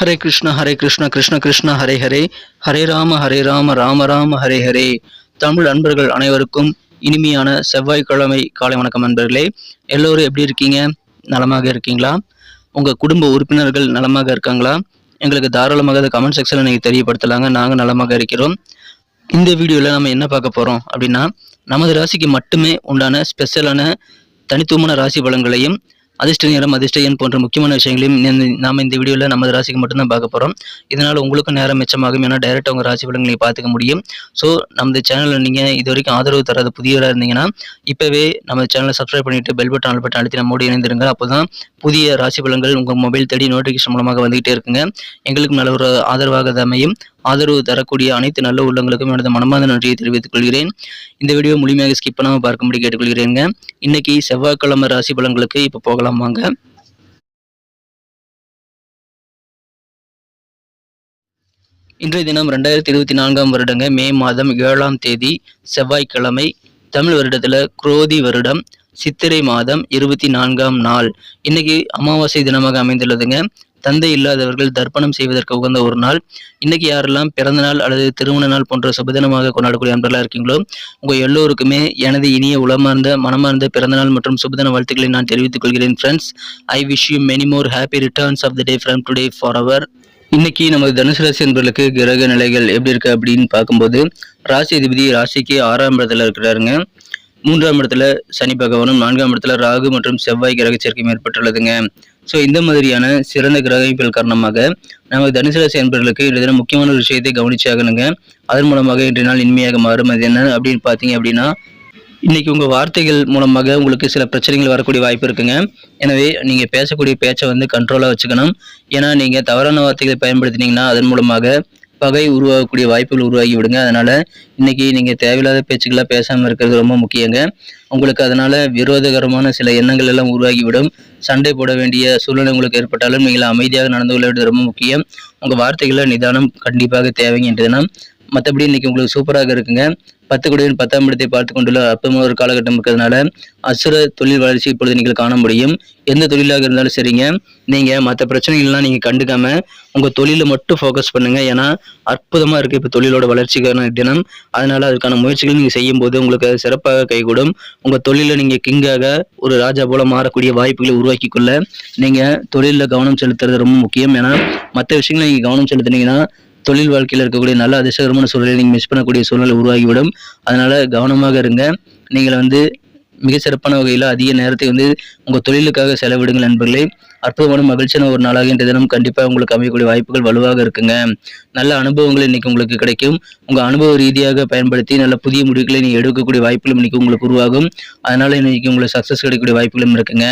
ஹரே கிருஷ்ண ஹரே கிருஷ்ண கிருஷ்ண கிருஷ்ண ஹரே ஹரே. ஹரே ராம ஹரே ராம ராம ராம ஹரே ஹரே. தமிழ் அன்பர்கள் அனைவருக்கும் இனிமையான செவ்வாய்க்கிழமை காலை வணக்கம் நண்பர்களே. எல்லோரும் எப்படி இருக்கீங்க? நலமாக இருக்கீங்களா? உங்கள் குடும்ப உறுப்பினர்கள் நலமாக இருக்காங்களா? எங்களுக்கு தாராளமாக அதை கமெண்ட் செக்ஷனில் நீங்கள் தெரியப்படுத்தலாங்க. நாங்கள் நலமாக இருக்கிறோம். இந்த வீடியோவில் நம்ம என்ன பார்க்க போகிறோம் அப்படின்னா நமது ராசிக்கு மட்டுமே உண்டான ஸ்பெஷலான தனித்துவமான ராசி பலன்களையும் அதிர்ஷ்ட நேரம் அதிர்ஷ்ட எண் போன்ற முக்கியமான விஷயங்களையும் இந்த- இந்த வீடியோவில் நமது ராசிக்கு மட்டும்தான் பார்க்க போகிறோம் இதனால் உங்களுக்கும் நேரம் மிச்சமாகும். ஏன்னா டைரெக்டாக உங்கள் ராசி பலன்களை பார்த்துக்க முடியும். ஸோ நமது சேனலில் நீங்கள் இது வரைக்கும் ஆதரவு தராத புதியவராக இருந்தீங்கன்னா இப்போவே நம்ம சேனலை சப்ஸ்கிரைப் பண்ணிட்டு பெல் பட்டன் ஆல் பட்டன் அழுத்தி நம்மோடு இணைந்திருங்க அப்போ தான் புதிய ராசி பலன்கள் உங்கள் மொபைல் தேடி நோட்டிஃபிகேஷன் மூலமாக வந்துகிட்டே இருக்குங்க. எங்களுக்கு நல்ல ஒரு ஆதரவாக அமையும். ஆதரவு தரக்கூடிய அனைத்து நல்ல உள்ளங்களுக்கும் எனது மனமார்ந்த நன்றியை தெரிவித்துக் கொள்கிறேன். இந்த வீடியோ முழுமையாக ஸ்கிப் பண்ணாமல் பார்க்கும்படி கேட்டுக்கொள்கிறேங்க. இன்னைக்கு செவ்வாய்க்கிழமை ராசி பலன்களுக்கு இப்போ போகலாம் வாங்க. இன்றைய தினம் ரெண்டாயிரத்தி இருபத்தி நான்காம் வருடங்க. மே மாதம் ஏழாம் தேதி செவ்வாய்க்கிழமை. தமிழ் வருடத்தில் குரோதி வருடம். சித்திரை மாதம் இருபத்தி நான்காம் நாள். இன்னைக்கு அமாவாசை தினமாக அமைந்துள்ளதுங்க. தந்தை இல்லாதவர்கள் தர்ப்பணம் செய்வதற்கு உகந்த ஒரு நாள். இன்னைக்கு யாரெல்லாம் பிறந்த நாள் அல்லது திருமண நாள் போன்ற சுபதினமாக கொண்டாடக்கூடிய அன்பர்களாக இருக்கீங்களோ உங்க எல்லோருக்குமே எனது இனிய உளமார்ந்த மனமார்ந்த பிறந்தநாள் மற்றும் சுபதின வாழ்த்துக்களை நான் தெரிவித்துக் கொள்கிறேன் friends I wish you many more happy returns of the day from today for our இன்னைக்கு நமது தனுசு ராசி என்பர்களுக்கு கிரக நிலைகள் எப்படி இருக்கு அப்படின்னு பார்க்கும்போது ராசி அதிபதி ராசிக்கு ஆறாம் இடத்துல இருக்கிறாருங்க. மூன்றாம் இடத்துல சனி பகவானும் நான்காம் இடத்துல ராகு மற்றும் செவ்வாய் கிரக சேர்க்கையும் ஏற்பட்டுள்ளதுங்க ஸோ இந்த மாதிரியான சிறந்த கிரக காரணமாக நமது தனுசு ராசி என்பவர்களுக்கு இன்றைய தினம் முக்கியமான ஒரு விஷயத்தை கவனிச்சாகணுங்க. அதன் மூலமாக இன்றைய நாள் இனிமையாக மாறும். அது என்ன அப்படின்னு பார்த்தீங்க அப்படின்னா இன்னைக்கு உங்கள் வார்த்தைகள் மூலமாக உங்களுக்கு சில பிரச்சனைகள் வரக்கூடிய வாய்ப்பு இருக்குங்க. எனவே நீங்கள் பேசக்கூடிய பேச்சை வந்து கண்ட்ரோலாக வச்சுக்கணும். ஏன்னா நீங்கள் தவறான வார்த்தைகளை பயன்படுத்தினீங்கன்னா அதன் மூலமாக பகை உருவாகக்கூடிய வாய்ப்புகள் உருவாகி விடுங்க. அதனால் இன்றைக்கி நீங்கள் தேவையில்லாத பேச்சுக்கெல்லாம் பேசாமல் இருக்கிறது ரொம்ப முக்கியங்க. உங்களுக்கு அதனால விரோதகரமான சில எண்ணங்கள் எல்லாம் உருவாகிவிடும். சண்டை போட வேண்டிய சூழ்நிலை உங்களுக்கு ஏற்பட்டாலும் நீங்கள் அமைதியாக நடந்து கொள்ள வேண்டியது ரொம்ப முக்கியம். உங்கள் வார்த்தைகளை நிதானம் கண்டிப்பாக தேவைங்க தினம் மற்றபடி இன்னைக்கு உங்களுக்கு சூப்பராக இருக்குங்க. பத்து குடியின் பத்தாம் இடத்தை பார்த்து கொண்டுள்ள அற்புதமான ஒரு காலகட்டம் இருக்கிறதுனால அசுர தொழில் வளர்ச்சி இப்பொழுது நீங்கள் காண முடியும். எந்த தொழிலாக இருந்தாலும் சரிங்க. நீங்கள் மற்ற பிரச்சனைகள்லாம் நீங்கள் கண்டுக்காம உங்கள் தொழிலை மட்டும் ஃபோக்கஸ் பண்ணுங்கள் ஏன்னா அற்புதமாக இருக்குது இப்போ தொழிலோட வளர்ச்சிக்கான தினம். அதனால் அதுக்கான முயற்சிகள் நீங்கள் செய்யும் போது உங்களுக்கு அது சிறப்பாக கைகூடும். உங்கள் தொழிலில் நீங்கள் கிங்காக ஒரு ராஜா போல மாறக்கூடிய வாய்ப்புகளை உருவாக்கி கொள்ள நீங்கள் தொழிலில் கவனம் செலுத்துறது ரொம்ப முக்கியம். ஏன்னா மற்ற விஷயங்களை நீங்கள் கவனம் செலுத்துனீங்கன்னா தொழில் வாழ்க்கையில் இருக்கக்கூடிய நல்ல அதிர்ஷ்டகரமான சூழலை நீங்கள் மிஸ் பண்ணக்கூடிய சூழ்நிலை உருவாகிவிடும். அதனால கவனமாக இருங்க. நீங்கள் வந்து மிக சிறப்பான வகையில் அதிக நேரத்தை வந்து உங்கள் தொழிலுக்காக செலவிடுங்கள் நண்பர்களே. அற்புதமான மகிழ்ச்சியான ஒரு நாளாக இன்றைய தினம் கண்டிப்பாக உங்களுக்கு அமையக்கூடிய வாய்ப்புகள் வலுவாக இருக்குங்க. நல்ல அனுபவங்கள் இன்னைக்கு உங்களுக்கு கிடைக்கும். உங்கள் அனுபவ ரீதியாக பயன்படுத்தி நல்ல புதிய முடிவுகளை நீங்கள் எடுக்கக்கூடிய வாய்ப்புகளும் இன்னைக்கு உங்களுக்கு உருவாகும். அதனால் இன்னைக்கு உங்களுக்கு சக்ஸஸ் கிடைக்கக்கூடிய வாய்ப்புகளும் இருக்குங்க.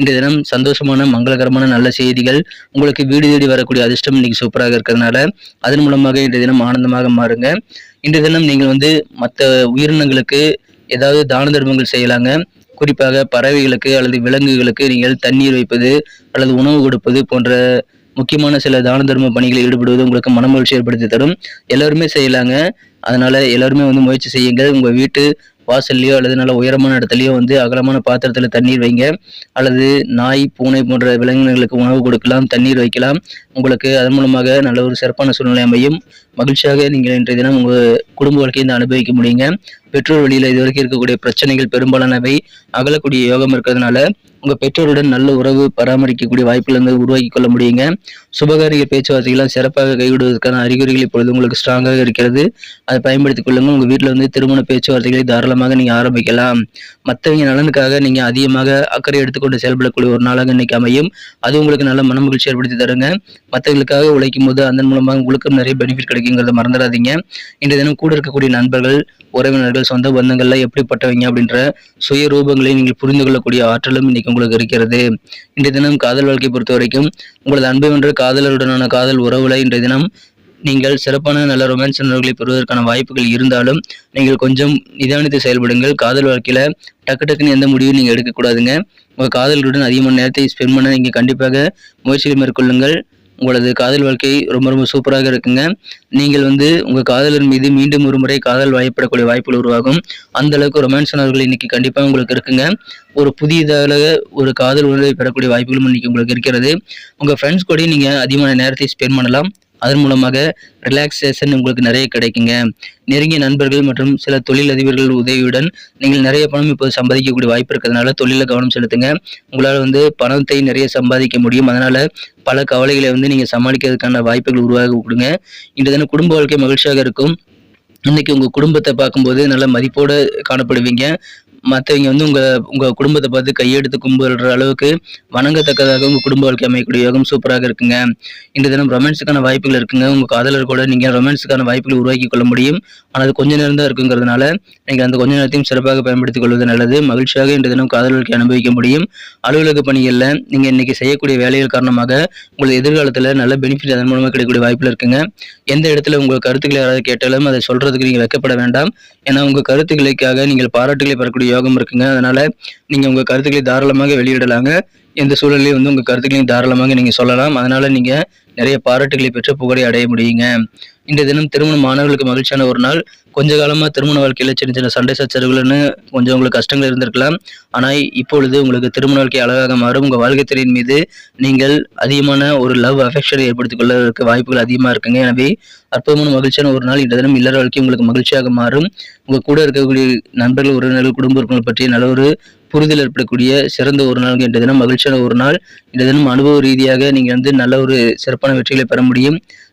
இன்றைய தினம் சந்தோஷமான மங்களகரமான நல்ல செய்திகள். உங்களுக்கு வீடு தேடி வரக்கூடிய அதிர்ஷ்டம் இன்னைக்கு சூப்பராக இருக்கிறதுனால அதன் மூலமாக இன்றைய தினம் ஆனந்தமாக மாறுங்க. இன்றைய தினம் நீங்கள் வந்து மற்ற உயிரினங்களுக்கு ஏதாவது தான தர்மங்கள் செய்யலாங்க. குறிப்பாக பறவைகளுக்கு அல்லது விலங்குகளுக்கு நீங்கள் தண்ணீர் வைப்பது அல்லது உணவு கொடுப்பது போன்ற முக்கியமான சில தான தர்ம பணிகளில் ஈடுபடுவது உங்களுக்கு மனமகிழ்ச்சி ஏற்படுத்தி தரும். எல்லாருமே செய்யலாங்க. அதனால எல்லாருமே வந்து முயற்சி செய்யுங்கள். உங்க வீட்டு வாசல்லையோ அல்லது நல்ல உயரமான இடத்துலையோ வந்து அகலமான பாத்திரத்தில் தண்ணீர் வைங்க. அல்லது நாய் பூனை போன்ற விலங்கினங்களுக்கு உணவு கொடுக்கலாம் தண்ணீர் வைக்கலாம். உங்களுக்கு அதன் மூலமாக நல்ல ஒரு சிறப்பான சூழ்நிலை அமையும். மகிழ்ச்சியாக நீங்கள் இன்றைய தினம் உங்கள் குடும்ப வாழ்க்கையை அனுபவிக்க முடியுங்க. பெற்றோர் வழியில் இதுவரைக்கும் இருக்கக்கூடிய பிரச்சனைகள் பெரும்பாலானவை அகலக்கூடிய யோகம் இருக்கிறதுனால உங்க பெற்றோருடன் நல்ல உறவு பராமரிக்கக்கூடிய வாய்ப்புகள் வந்து உருவாக்கி கொள்ள முடியுங்க. சுபகாரிய பேச்சுவார்த்தைகள்லாம் சிறப்பாக கைவிடுவதற்கான அறிகுறிகள் இப்பொழுது உங்களுக்கு ஸ்ட்ராங்காக இருக்கிறது. அதை பயன்படுத்திக் கொள்ளுங்க உங்க வீட்டில் வந்து திருமண பேச்சுவார்த்தைகளை தாராளமாக நீங்க ஆரம்பிக்கலாம். மற்றவங்க நலனுக்காக நீங்க அதிகமாக அக்கறை எடுத்துக்கொண்டு செயல்படக்கூடிய ஒரு நாளாக இன்னைக்கு அமையும். அது உங்களுக்கு நல்ல மன மகிழ்ச்சி ஏற்படுத்தி தருங்க. மற்றவர்களுக்காக உழைக்கும் போது அதன் மூலமாக உங்களுக்கும் நிறைய பெனிஃபிட் கிடைக்குங்கிறத மறந்துடாதீங்க. இன்றைய தினம் கூட இருக்கக்கூடிய நண்பர்கள் உறவினர்கள் சொந்த பந்தங்கள்ல எப்படிப்பட்டவங்க அப்படின்ற சுய ரூபங்களை நீங்கள் புரிந்து கொள்ளக்கூடிய ஆற்றலும் இன்னைக்கு உங்களுக்கு இருக்கிறது. இன்றைய தினம் காதல் வாழ்க்கை பொறுத்த வரைக்கும் உங்களது அன்பு என்ற காதலருடனான காதல் உறவுல இன்றைய தினம் நீங்கள் சிறப்பான நல்ல ரொமான்ஸ் உணர்வுகளை பெறுவதற்கான வாய்ப்புகள் இருந்தாலும் நீங்கள் கொஞ்சம் நிதானித்து செயல்படுங்கள். காதல் வாழ்க்கையில் டக்கு டக்குன்னு எந்த முடிவும் நீங்கள் எடுக்கக்கூடாதுங்க. உங்கள் காதலருடன் அதிகமான நேரத்தை ஸ்பெண்ட் பண்ண நீங்கள் கண்டிப்பாக முயற்சிகள் மேற்கொள்ளுங்கள். உங்களது காதல் வாழ்க்கை ரொம்ப ரொம்ப சூப்பராக இருக்குங்க. நீங்கள் வந்து உங்கள் காதலர் மீது மீண்டும் ஒரு முறை காதல் வாய்ப்படக்கூடிய வாய்ப்புகள் உருவாகும். அந்த அளவுக்கு ரொமான்ஸ் உணர்வுகள் இன்னைக்கு கண்டிப்பாக உங்களுக்கு இருக்குங்க. ஒரு புதியதாக ஒரு காதல் உணர்வை பெறக்கூடிய வாய்ப்புகளும் இன்னைக்கு உங்களுக்கு இருக்கிறது. உங்கள் ஃப்ரெண்ட்ஸ் கூட நீங்கள் அதிகமான நேரத்தை ஸ்பெண்ட் பண்ணலாம். அதன் மூலமாக ரிலாக்ஸேஷன் உங்களுக்கு நிறைய கிடைக்குங்க. நெருங்கிய நண்பர்கள் மற்றும் சில தொழிலதிபர்கள் உதவியுடன் நீங்கள் நிறைய பணம் இப்போது சம்பாதிக்கக்கூடிய வாய்ப்பு இருக்கிறதுனால தொழிலில் கவனம் செலுத்துங்க. உங்களால் வந்து பணத்தை நிறைய சம்பாதிக்க முடியும். அதனால் பல கவலைகளை வந்து நீங்கள் சமாளிக்கிறதுக்கான வாய்ப்புகள் உருவாக கொடுங்க. இன்று தினம் குடும்ப வாழ்க்கை மகிழ்ச்சியாக இருக்கும். இன்னைக்கு உங்கள் குடும்பத்தை பார்க்கும்போது நல்ல மதிப்போடு காணப்படுவீங்க. மற்றவங்க வந்து உங்கள் உங்கள் குடும்பத்தை பார்த்து கையெடுத்து கும்பிடுற அளவுக்கு வணங்கத்தக்கதாக உங்கள் குடும்ப வாழ்க்கை அமையக்கூடிய யோகம் சூப்பராக இருக்குங்க. இந்த தினம் ரொமான்ஸுக்கான வாய்ப்புகள் இருக்குங்க. உங்கள் காதலர் கூட நீங்கள் ரொமான்ஸுக்கான வாய்ப்புகள் உருவாக்கி கொள்ள முடியும். ஆனால் அது கொஞ்ச நேரம் தான் இருக்குங்கிறதுனால நீங்கள் அந்த கொஞ்ச நேரத்தையும் சிறப்பாக பயன்படுத்திக் கொள்வது நல்லது. மகிழ்ச்சியாக இந்த தினம் காதலர்களுக்கு அனுபவிக்க முடியும். அலுவலக பணிகளில் நீங்கள் இன்னைக்கு செய்யக்கூடிய வேலைகள் காரணமாக உங்கள் எதிர்காலத்தில் நல்ல பெனிஃபிட் அதன் மூலமாக கிடைக்கக்கூடிய வாய்ப்பில் இருக்குங்க. எந்த இடத்துல உங்கள் கருத்துக்களை யாராவது கேட்டாலும் அதை சொல்கிறதுக்கு நீங்கள் வைக்கப்பட வேண்டாம். ஏன்னா உங்கள் கருத்துக்களுக்காக நீங்கள் பாராட்டுகளை பெறக்கூடிய யோகம் இருக்குங்க. அதனால நீங்க உங்க கருத்துக்களை தாராளமாக வெளியிடலாங்க. எந்த சூழலையும் வந்து உங்க கருத்துக்களையும் தாராளமாக நீங்க சொல்லலாம். அதனால நீங்க நிறைய பாராட்டுகளை பெற்று புகழை அடைய முடியுங்க. இந்த தினம் திருமணம் மாணவர்களுக்கு மகிழ்ச்சியான ஒரு நாள். கொஞ்ச காலமாக திருமண வாழ்க்கையில் சின்ன சின்ன சண்டை சச்சரவுகள்னு கொஞ்சம் உங்களுக்கு கஷ்டங்கள் இருந்திருக்கலாம். ஆனால் இப்பொழுது உங்களுக்கு திருமண வாழ்க்கை அழகாக மாறும். உங்கள் வாழ்க்கை திறன் மீது நீங்கள் அதிகமான ஒரு லவ் அஃபெக்ஷனை ஏற்படுத்திக் கொள்ளதற்கு வாய்ப்புகள் அதிகமாக இருக்குங்க. எனவே அற்புதமான மகிழ்ச்சியான ஒரு நாள் இந்த தினம். இல்லற வாழ்க்கை உங்களுக்கு மகிழ்ச்சியாக மாறும். உங்கள் கூட இருக்கக்கூடிய நண்பர்கள் உறவினர்கள் குடும்ப உறுப்பினர்கள் பற்றிய நல்ல ஒரு புரிதல் ஏற்படக்கூடிய சிறந்த ஒரு நாள் இன்றைய தினம். மகிழ்ச்சியான ஒரு நாள். இந்த தினம் அனுபவ ரீதியாக நீங்கள் வந்து நல்ல ஒரு சிறப்பான வெற்றிகளை பெற முடியும்.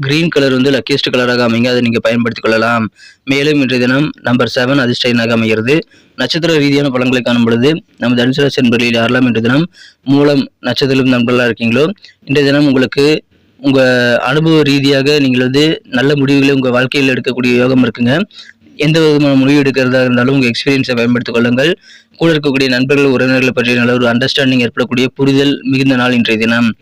கிரீன் கலர் வந்து லக்கியஸ்ட் கலராக அமைங்க. அதை நீங்கள் பயன்படுத்திக் கொள்ளலாம். மேலும் இன்றைய தினம் நம்பர் செவன் அதிர்ஷ்டனாக அமைகிறது. நட்சத்திர ரீதியான பலன்களை காணும் பொழுது நம்ம தனுசுராசி நண்பர்களில் யாரெல்லாம் இன்றைய தினம் மூலம் நட்சத்திரம் நண்பர்களாக இருக்கீங்களோ இன்றைய தினம் உங்களுக்கு உங்கள் அனுபவ ரீதியாக நீங்கள் வந்து நல்ல முடிவுகளை உங்கள் வாழ்க்கையில் எடுக்கக்கூடிய யோகம் இருக்குங்க. எந்த விதமான முடிவு எடுக்கிறதா இருந்தாலும் உங்கள் எக்ஸ்பீரியன்ஸை பயன்படுத்திக் கொள்ளுங்கள். கூட இருக்கக்கூடிய நண்பர்கள் உறவினர்களை பற்றிய நல்ல ஒரு அண்டர்ஸ்டாண்டிங் ஏற்படக்கூடிய புரிதல் மிகுந்த நாள் இன்றைய தினம்.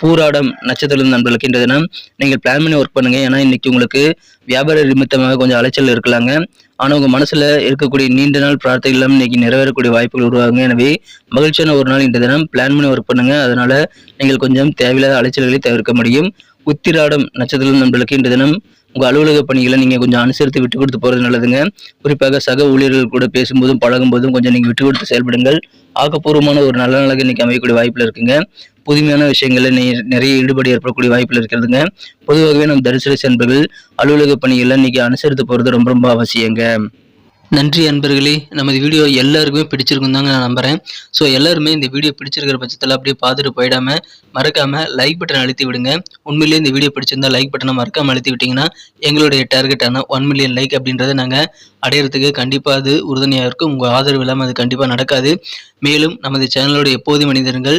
பூராடம் நட்சத்திரம் நண்பர்களுக்கு இன்றைய தினம் நீங்கள் பிளான் பண்ணி ஒர்க் பண்ணுங்க. ஏன்னா இன்னைக்கு உங்களுக்கு வியாபார நிமித்தமாக கொஞ்சம் அலைச்சல் இருக்கலாங்க. ஆனால் உங்கள் மனசில் இருக்கக்கூடிய நீண்ட நாள் பிரார்த்தைகள் இன்னைக்கு நிறைவேறக்கூடிய வாய்ப்புகள் உருவாகுங்க. எனவே மகிழ்ச்சியான ஒரு நாள் இன்றைய தினம். பிளான் பண்ணி ஒர்க் பண்ணுங்க. அதனால நீங்கள் கொஞ்சம் தேவையில்லாத அலைச்சல்களை தவிர்க்க முடியும். உத்திராடம் நட்சத்திரம் நண்பர்களுக்கு இன்றைய தினம் உங்கள் அலுவலக பணிகளை நீங்கள் கொஞ்சம் அனுசரித்து விட்டு கொடுத்து போகிறது நல்லதுங்க. குறிப்பாக சக ஊழியர்கள் கூட பேசும்போதும் பழகும்போதும் கொஞ்சம் நீங்கள் விட்டு கொடுத்து செயல்படுங்கள். ஆக்கப்பூர்வமான ஒரு நல்ல நாளாக இன்றைக்கி அமையக்கூடிய வாய்ப்பில் இருக்குங்க. புதுமையான விஷயங்களில் நிறைய ஈடுபாடு ஏற்படக்கூடிய வாய்ப்பில் இருக்கிறதுங்க. பொதுவாகவே நம் தரிசனம் என்பர்கள் அலுவலக பணிகளில் இன்னைக்கு அனுசரித்து போகிறது ரொம்ப ரொம்ப அவசியங்க. நன்றி அன்பர்களே. நமது வீடியோ எல்லாருக்குமே பிடிச்சிருக்கும் தாங்க நான் நம்புகிறேன் ஸோ எல்லாருமே இந்த வீடியோ பிடிச்சிருக்கிற பட்சத்தில் அப்படியே பார்த்துட்டு போயிடாமல் மறக்காமல் லைக் பட்டன் அழுத்தி விடுங்க. உண்மையிலேயே இந்த வீடியோ பிடிச்சிருந்தா லைக் பட்டனை மறக்காமல் அழுத்தி விட்டிங்கன்னா எங்களுடைய டார்கெட்டான ஒன் மில்லியன் லைக் அப்படின்றத நாங்கள் அடையிறதுக்கு கண்டிப்பாக அது உறுதுணையாக இருக்கும். உங்கள் ஆதரவு இல்லாமல் அது கண்டிப்பாக நடக்காது. மேலும் நமது சேனலோட எப்போது மனிதர்கள்